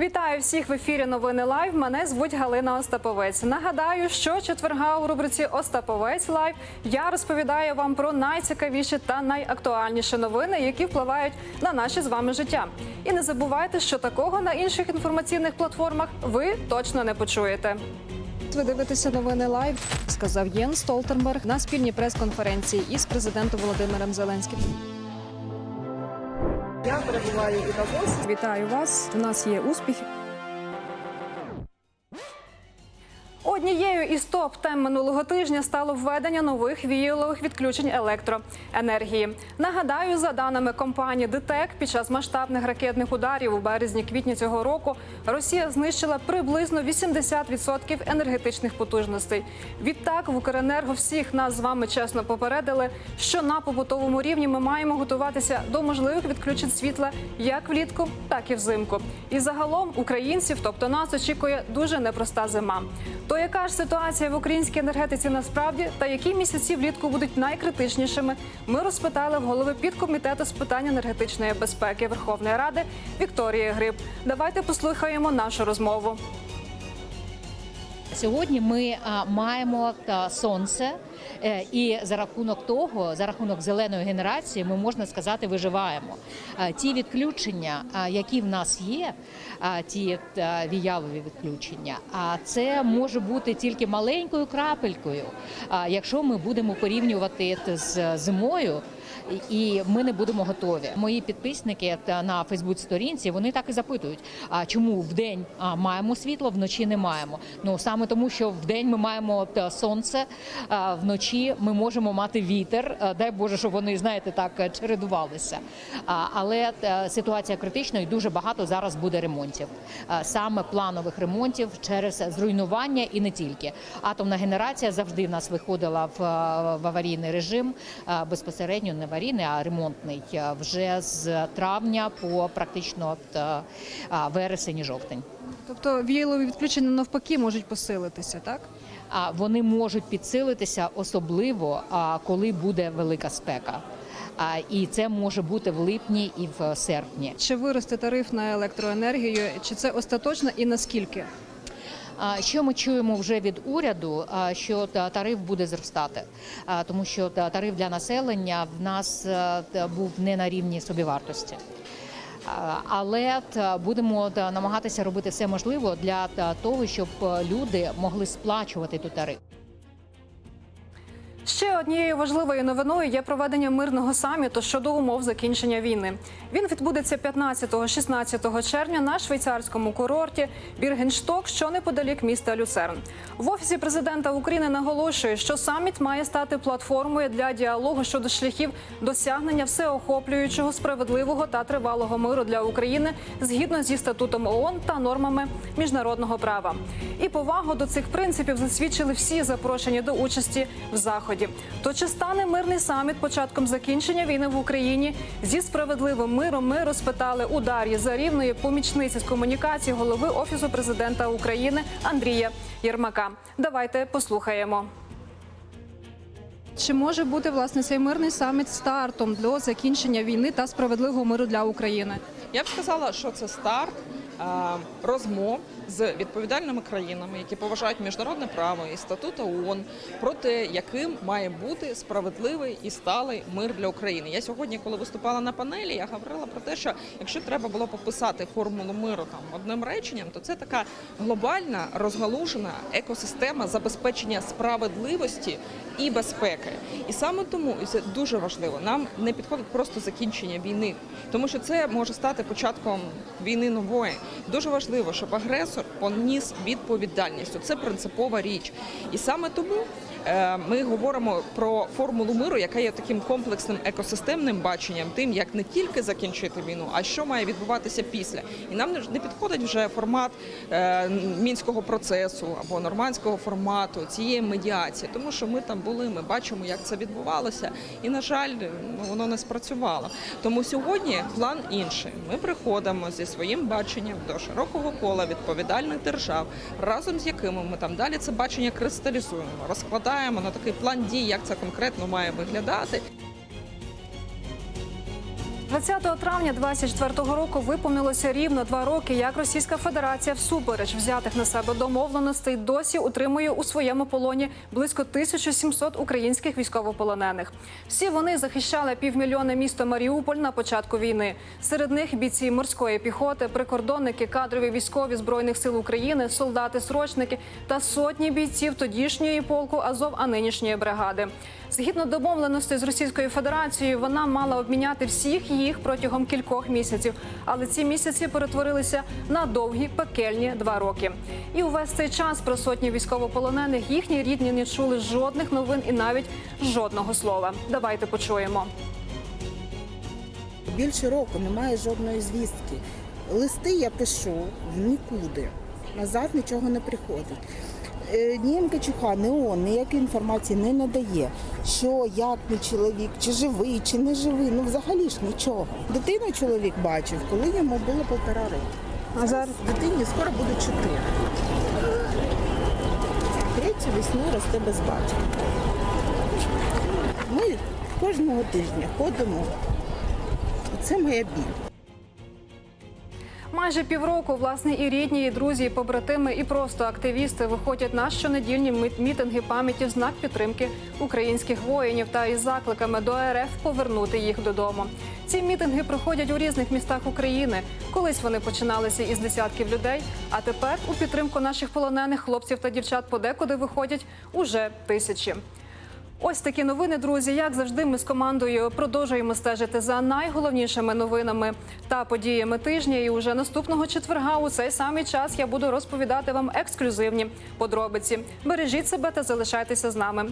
Вітаю всіх в ефірі Новини Лайв. Мене звуть Галина Остаповець. Нагадаю, що четверга у рубриці Остаповець Лайв я розповідаю вам про найцікавіші та найактуальніші новини, які впливають на наше з вами життя. І не забувайте, що такого на інших інформаційних платформах ви точно не почуєте. Ви дивитеся новини лайв, сказав Єн Столтенберг на спільній прес-конференції із президентом Володимиром Зеленським. Я і на Давосі. Вітаю вас. У нас є успіхи. Однією із топ тем минулого тижня стало введення нових віялових відключень електроенергії. Нагадаю, за даними компанії ДТЕК, під час масштабних ракетних ударів у березні-квітні цього року Росія знищила приблизно 80% енергетичних потужностей. Відтак в Укренерго всіх нас з вами чесно попередили, що на побутовому рівні ми маємо готуватися до можливих відключень світла як влітку, так і взимку. І загалом українців, тобто нас, очікує дуже непроста зима. То яка ж ситуація в українській енергетиці насправді та які місяці влітку будуть найкритичнішими? Ми розпитали в голови підкомітету з питань енергетичної безпеки Верховної Ради Вікторії Гриб. Давайте послухаємо нашу розмову. Сьогодні ми маємо сонце, і за рахунок того, за рахунок зеленої генерації, ми можна сказати, виживаємо. Ті відключення, які в нас є, ті віявові відключення, а це може бути тільки маленькою крапелькою. Якщо ми будемо порівнювати з зимою. І ми не будемо готові. Мої підписники на Фейсбук сторінці вони так і запитують: а чому в день маємо світло, вночі не маємо? Ну саме тому, що в день ми маємо сонце, вночі ми можемо мати вітер. Дай Боже, щоб вони знаєте так е, чередувалися. Але ситуація критична і дуже багато зараз буде ремонтів, саме планових ремонтів через зруйнування і не тільки. Атомна генерація завжди в нас виходила в, аварійний режим безпосередньо не аварійний, а ремонтний вже з травня по практично а, вересень і жовтень. Тобто віялові відключення навпаки можуть посилитися, так? А вони можуть підсилитися особливо, коли буде велика спека. І це може бути в липні і в серпні. Чи виросте тариф на електроенергію? Чи це остаточно і наскільки? Що ми чуємо вже від уряду, що тариф буде зростати, тому що тариф для населення в нас е, був не на рівні собівартості. Але будемо намагатися робити все можливе для того, щоб е, люди могли сплачувати ту тариф. Ще однією важливою новиною є проведення мирного саміту щодо умов закінчення війни. Він відбудеться 15-16 червня на швейцарському курорті Біргеншток, що неподалік міста Люцерн. В офісі президента України наголошує, що саміт має стати платформою для діалогу щодо шляхів досягнення всеохоплюючого, справедливого та тривалого миру для України згідно зі статутом ООН та нормами міжнародного права. І повагу до цих принципів засвідчили всі запрошені до участі в заході. То чи стане мирний саміт початком закінчення війни в Україні зі справедливим миром? Ми розпитали у Дар'ї Зарівної помічниці з комунікації голови офісу президента України Андрія Єрмака. Давайте послухаємо. Чи може бути власне цей мирний саміт стартом для закінчення війни та справедливого миру для України? Я б сказала, що це старт розмов з відповідальними країнами, які поважають міжнародне право і статут ООН, про те, яким має бути справедливий і сталий мир для України. Я сьогодні, коли виступала на панелі, я говорила про те, що якщо треба було пописати формулу миру там одним реченням, то це така глобальна розгалужена екосистема забезпечення справедливості і безпеки. І саме тому і це дуже важливо. Нам не підходить просто закінчення війни, тому що це може стати початком війни нової. Дуже важливо, щоб агресор поніс відповідальність. Це принципова річ. І саме тому ми говоримо про формулу миру, яка є таким комплексним екосистемним баченням, тим, як не тільки закінчити війну, а що має відбуватися після. І нам не- не підходить вже формат е, мінського процесу або нормандського формату цієї медіації, тому що ми там були, ми бачимо, як це відбувалося, і на жаль, ну, воно не спрацювало. Тому сьогодні план інший. Ми приходимо зі своїм баченням до широкого кола відповідальних держав, разом з якими ми там далі це бачення кристалізуємо, розкладаємо на такий план дій, як це конкретно має виглядати. Ви 20 травня 24 року виповнилося рівно два роки, як Російська Федерація всупереч взятих на себе домовленостей досі утримує у своєму полоні близько 1700 українських військовополонених. Всі вони захищали півмільйона місто Маріуполь на початку війни. Серед них бійці морської піхоти, прикордонники, кадрові військові збройних сил України, солдати, срочники та сотні бійців тодішньої полку Азов, а нинішньої бригади. Згідно домовленостей з Російською Федерацією, вона мала обміняти всіх їх протягом кількох місяців, але ці місяці перетворилися на довгі пекельні два роки. І увесь цей час про сотні військовополонених їхні рідні не чули жодних новин і навіть жодного слова. Давайте почуємо. Більше року немає жодної звістки. Листи я пишу в нікуди. Назад нічого не приходить. Е, Ні МКЧХ, ні ООН ніякої інформації не надає, що, як мій чоловік, чи живий, чи не живий. Ну взагалі ж нічого. Дитину чоловік бачив, коли йому було півтора року. А зараз дитині скоро буде чотири. Третю весну росте без батька. Ми кожного тижня ходимо. Це моя біль. Майже півроку власне і рідні, і друзі, і побратими, і просто активісти виходять на щонедільні мітинги пам'яті в знак підтримки українських воїнів та із закликами до РФ повернути їх додому. Ці мітинги проходять у різних містах України. Колись вони починалися із десятків людей, а тепер у підтримку наших полонених хлопців та дівчат подекуди виходять уже тисячі. Ось такі новини, друзі. Як завжди, ми з командою продовжуємо стежити за найголовнішими новинами та подіями тижня. І уже наступного четверга у цей самий час я буду розповідати вам ексклюзивні подробиці. Бережіть себе та залишайтеся з нами.